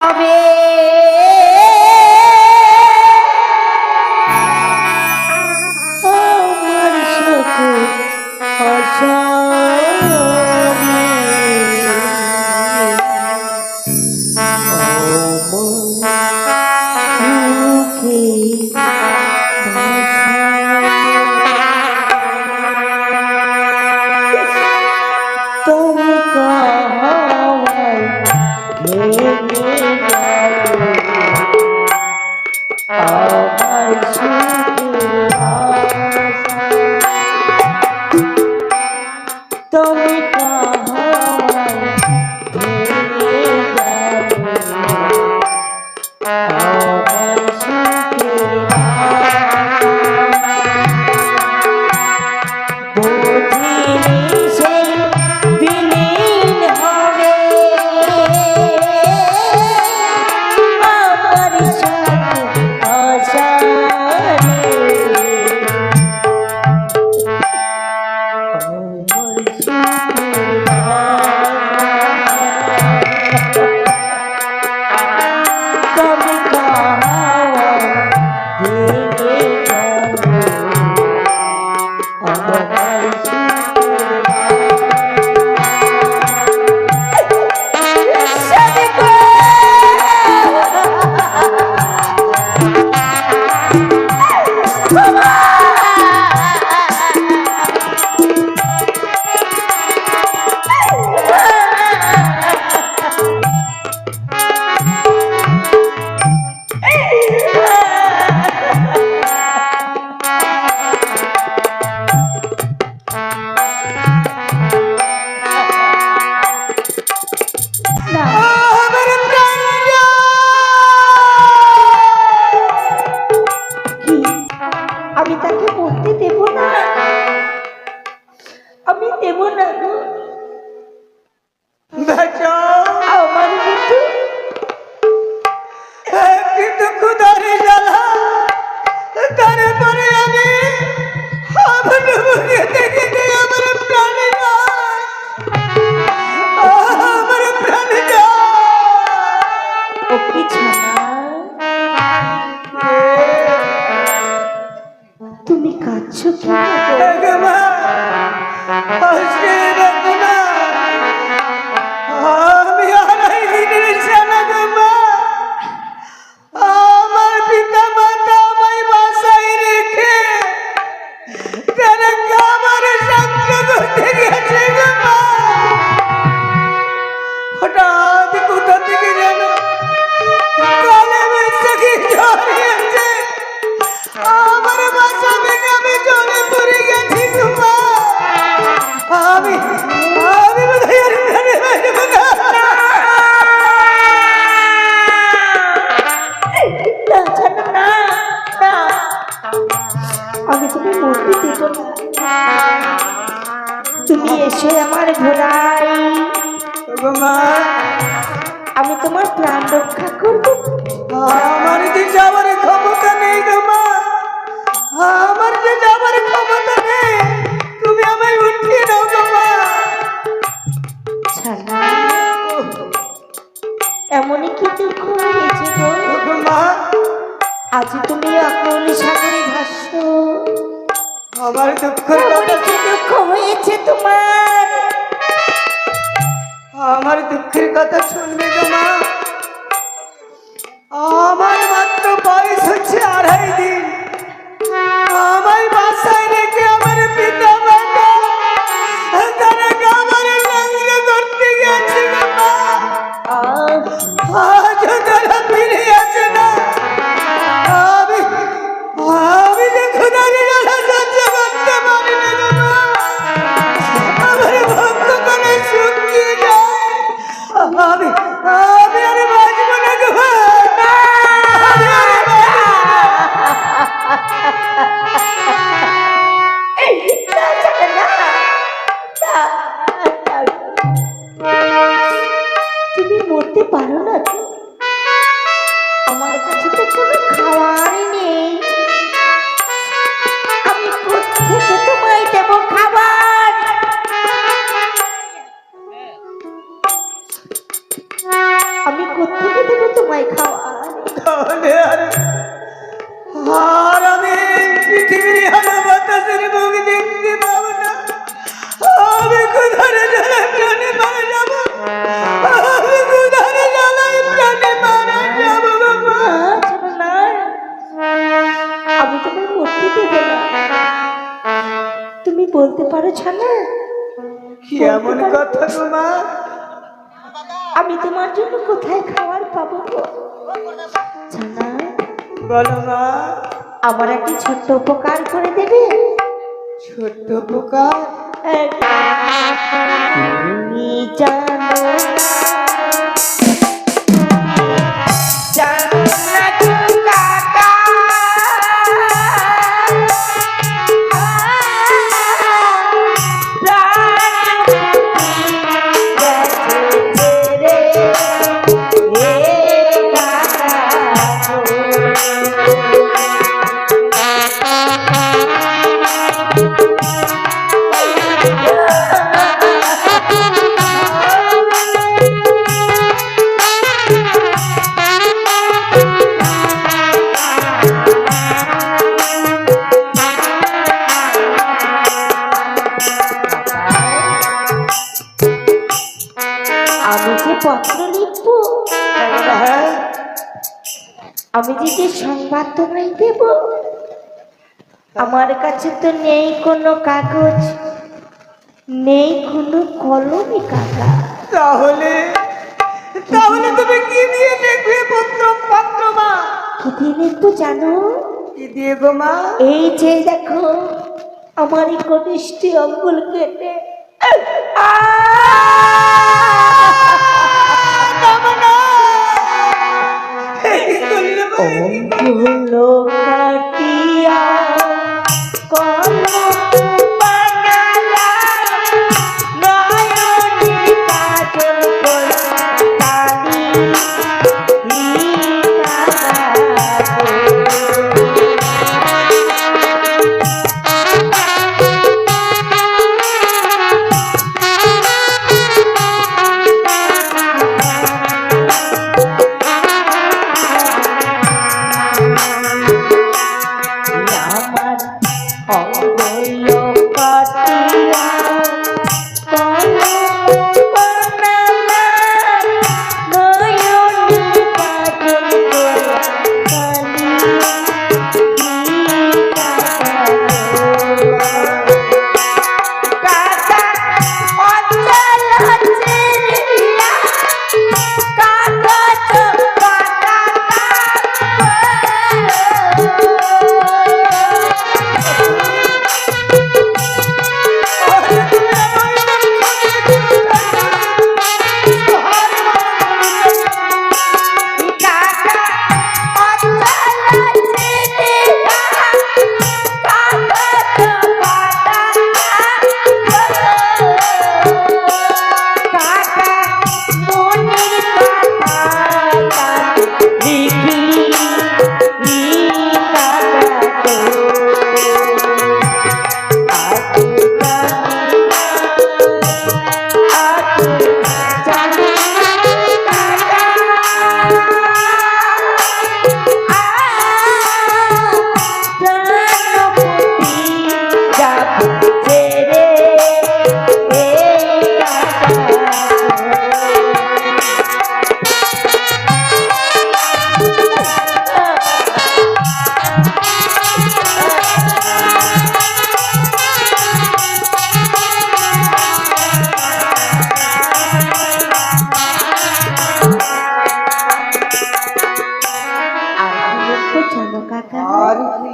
告别 এসে আমার ঘোড়াই আমি তোমার প্রাণ রক্ষা করব। হ্যাঁ, আমার যে যাওয়ার ক্ষমতা নেই গো মা। হ্যাঁ, আমার যে যাওয়ার ক্ষমতা নেই। তুমি আমায় উঠিয়ে দাও গো এমনই কি দুঃখ হয়েছে আজ তুমি আকুল সাগরে ভাসো। আমার দুঃখের কথা দুঃখ হয়েছে তোমার? আমার দুঃখের কথা শুনবে তোমার? আমার মাত্র বয়স হচ্ছে আড়াই দিন। এমন কথা গো মা আমি তোমার জন্য কোথায় খাবার পাবো বলো মা। আমার একটি ছোট্ট উপকার করে দেবে। ছোট্ট পোকা তুমি আমি যে যে সংবাদ তোমায় দেব? আমার কাছে তো নেই কোনো কাগজ নেই কোনো কলমে কাকা তাহলে তাহলে তুমি কি দিয়ে দেখবে পুত্র পাত্র মা? কি দিয়ে লিখব জানো? কি দিয়ে গো মা? এই যে দেখো আমার এই কনিষ্ঠী অঙ্গুল কেটে। অঙ্গুল কাটিয়া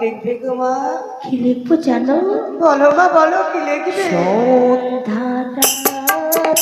লিখবে গো মা। কি লিখব জানো? বলো মা বলো কি লিখবে? সন্ধ্যা আমার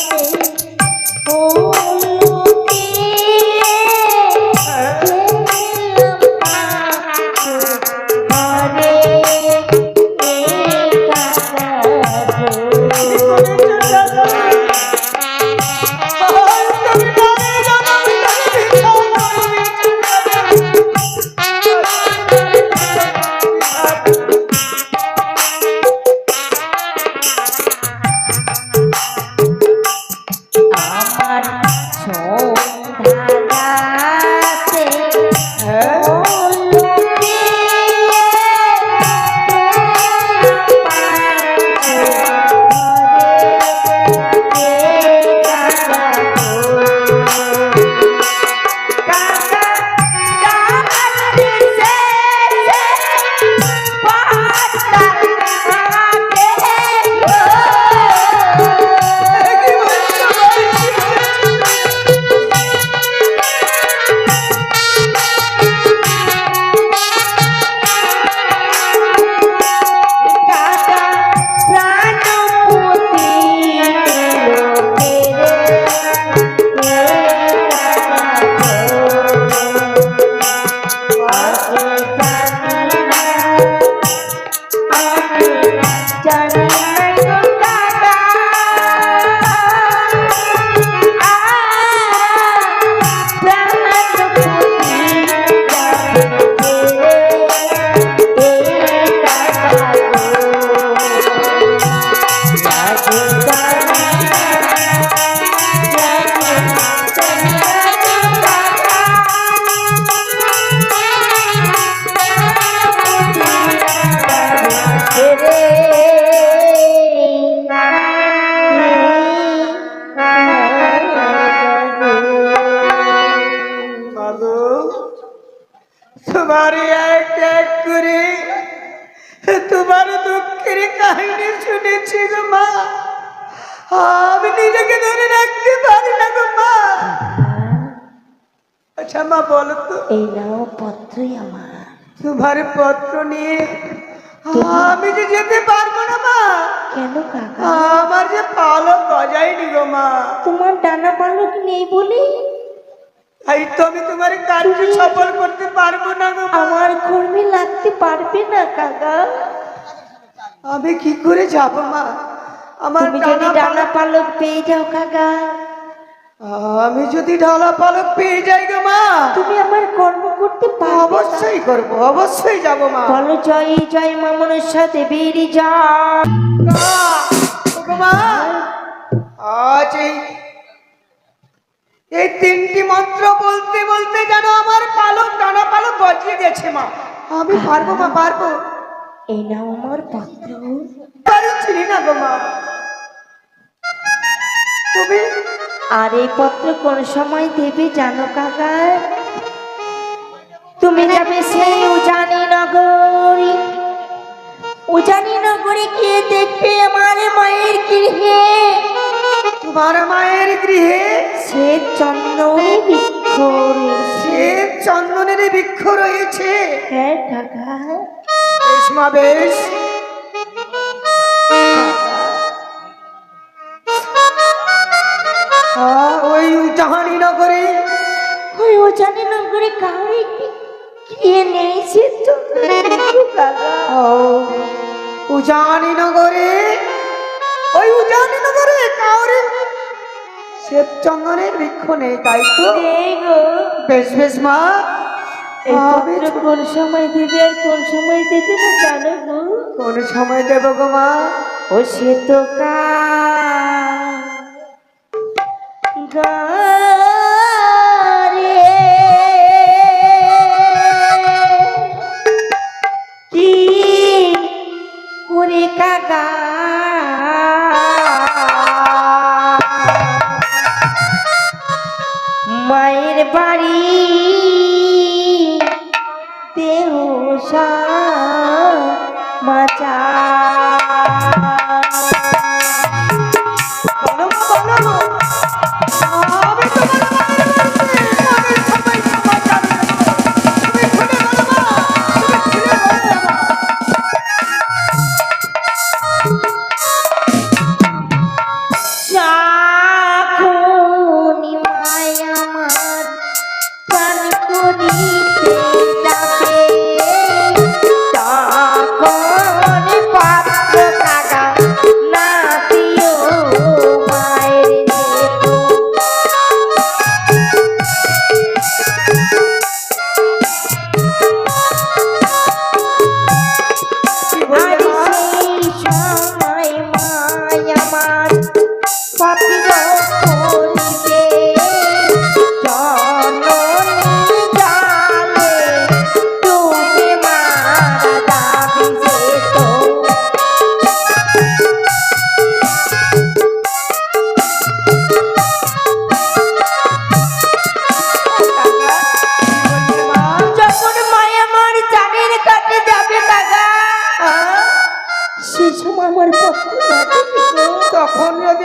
কাহিনী শুনেছি গো মা। আমি নিজেকে ধরে রাখতে পারি না গো মা। আচ্ছা মা বলো তো। এই নাও পত্রই আমার। তোমার পত্র নিয়ে আমি যে যেতে পারব না মা। কেন কাকা? আমার যে পালক গজায়নি গো মা। তোমার ডানা পালক নেই বলে? তাই তো আমি তোমার কার্য সফল করতে পারব না গো আমার কর্মে লাগতে পারবে না কাকা। আমি কি করে যাব মা? আমার তুমি যদি ডানা পালক পেয়ে যাও কাকা। আমি যদি ডালা পালক পেয়ে যাই গো মা। তুমি আমার কর্ম করতে পারবে অবশ্যই করব অবশ্যই যাব মা। বলো জয় জয় মা মনসা দেবীর জয়। মা, ওগো মা। আজ এই এই তিনটি মন্ত্র বলতে বলতে যেন আমার পালক ডানা পালক গজিয়ে গেছে মা। আমি পারব মা পারব। এই নাও আমার পত্র। পারছি না গো মা। তুমি? আর এই পত্র কোন সময় দেবে জানো কাকা তুমি যাবে সেই উজানি নগরী। উজানি নগরে গিয়ে দেখবে আমার মায়ের গৃহে। তোমার মায়ের গৃহে? সে চন্দনে বৃক্ষ সে চন্দনের বৃক্ষ রয়েছে। হ্যাঁ কাকা। বেশ মা বেশ আহ, ওই ওই উজানি নগরে কাউরে সে চন্দনে বৃক্ষ কাকা উজানীনগরে ওই উজানীনগরে কাউরে? শ্বেত চন্দনের বৃক্ষ নেই তাই তো? বেশ বেশ মা। এই পত্র কোন সময় দেবে আর কোন সময় দেবে না জানো গো? কোন সময় দেব গো মা? ও সে তো গারে আশা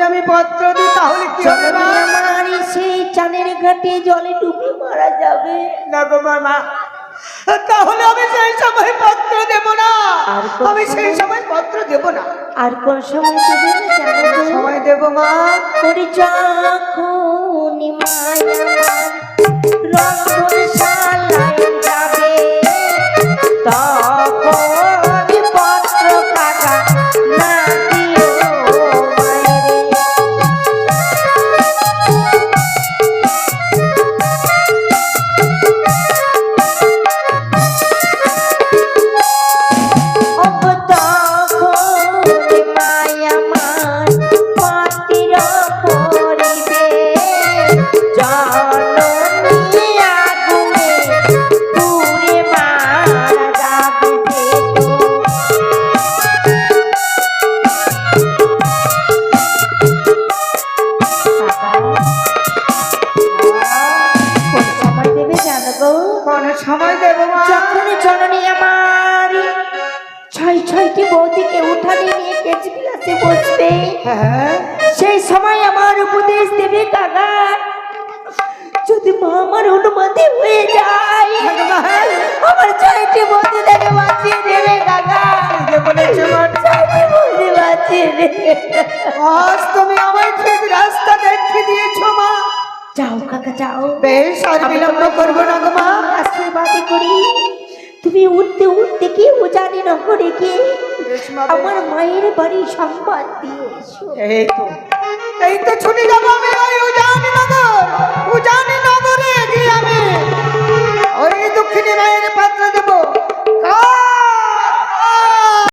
আমি পত্র দিই তাহলে কি হবে মা? আমার সেই চানের ঘাটে জলে ডুবে মারা যাবে। না গো মামা তাহলে আমি সেই সময় পত্র দেব না। আমি সেই সময়? পত্র দেব না। আর কোন সময় দেবে? সময় দেব মা। করি যখন আজ তুমি আমায় ঠিক রাস্তা দেখিয়ে দিয়েছ মা। যাও কাকা যাও। বেশ আর বিলম্ব করব না গো মা। আশীর্বাদ করি। তুমি উঠতে উঠতে কি উজানি নগরে গিয়ে। আমার মায়ের বাড়ি সংবাদ দিয়ে এই তো। এই তো ছুটি যাব আমি ওই উজানি নগর উজানি